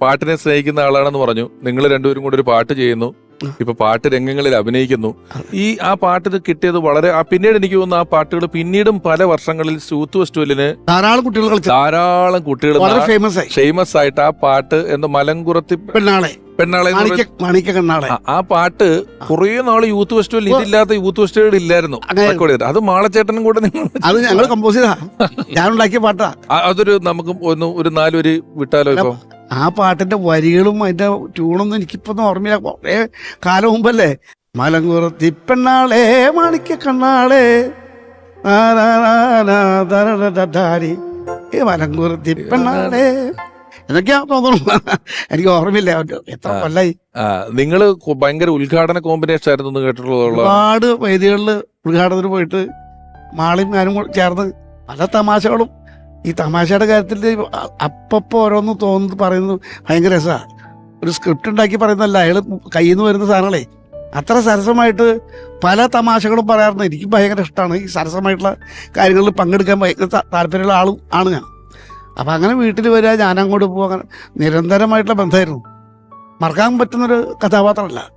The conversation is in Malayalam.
പാട്ടിനെ സ്നേഹിക്കുന്ന ആളാണെന്ന് പറഞ്ഞു. നിങ്ങൾ രണ്ടുപേരും കൂടി ഒരു പാട്ട് ചെയ്യുന്നു. ഇപ്പൊ പാട്ട് രംഗങ്ങളിൽ അഭിനയിക്കുന്നു. ഈ ആ പാട്ട് കിട്ടിയത് വളരെ ആ പിന്നീട് എനിക്ക് തോന്നുന്നു ആ പാട്ടുകൾ പിന്നീടും പല വർഷങ്ങളിൽ സൂത്ത് ഫെസ്റ്റിവലിന് ധാരാളം കുട്ടികൾ ധാരാളം കുട്ടികൾ ഫേമസ് ഫേമസ് ആയിട്ട് ആ പാട്ട് എന്ന് മലങ്കുറത്തി പെണ്ണാളെ. പെണ്ണാളെ ആ- പാട്ട് കുറേ നാൾ യൂത്ത് ഫെസ്റ്റിവൽ ഇതില്ലാത്ത യൂത്ത് ഫെസ്റ്റിവൽ ഇല്ലായിരുന്നു. അത് മാളച്ചേട്ടനും കൂടെ അത് ഞങ്ങൾ കമ്പോസ് ചെയ്താ ഞാൻ ഉണ്ടാക്കിയ പാട്ടാ അതൊരു നമുക്ക് ഒന്ന് ഒരു നാലൊരു വിട്ടാലോ ഇപ്പൊ? ആ പാട്ടിന്റെ വരികളും അതിന്റെ ട്യൂണൊന്നും എനിക്കിപ്പോ ഒന്നും ഓർമ്മയില്ല. കുറേ കാലം മുമ്പല്ലേ? മലങ്കുറത്തി പെണ്ണാളെ മാണിക്യ കണ്ണാളെ. ഏ മലങ്കുറത്തി പെണ്ണാളെ എന്നൊക്കെയാ തോന്നുന്നു. എനിക്ക് ഓർമ്മയില്ല. എത്ര. കൊല്ലായി. ആ നിങ്ങൾ ഭയങ്കര ഉദ്ഘാടന കോമ്പിനേഷൻ ആയിരുന്നു കേട്ടിട്ടുള്ള ഒരുപാട് വേദികളിൽ ഉദ്ഘാടനത്തിന് പോയിട്ട് മാളിയും ഞാനും ചേർന്ന് പല തമാശകളും ഈ തമാശയുടെ കാര്യത്തിൽ അപ്പപ്പോ ഓരോന്ന് തോന്നുന്നു പറയുന്നത് ഭയങ്കര രസമാണ് ഒരു സ്ക്രിപ്റ്റ് ഉണ്ടാക്കി പറയുന്നതല്ല അയാൾ കയ്യിൽ നിന്ന് വരുന്ന സാധനങ്ങളെ. അത്ര സരസമായിട്ട് പല തമാശകളും പറയാറുണ്ട്. എനിക്ക് ഭയങ്കര ഇഷ്ടമാണ് ഈ സരസമായിട്ടുള്ള കാര്യങ്ങളിൽ പങ്കെടുക്കാൻ ഭയങ്കര താല്പര്യമുള്ള ആളും ആണ് ഞാൻ. അപ്പം അങ്ങനെ വീട്ടിൽ വരിക ഞാൻ അങ്ങോട്ട് പോകുക നിരന്തരമായിട്ടുള്ള ബന്ധമായിരുന്നു. മറക്കാൻ പറ്റുന്നൊരു കഥാപാത്രമല്ല.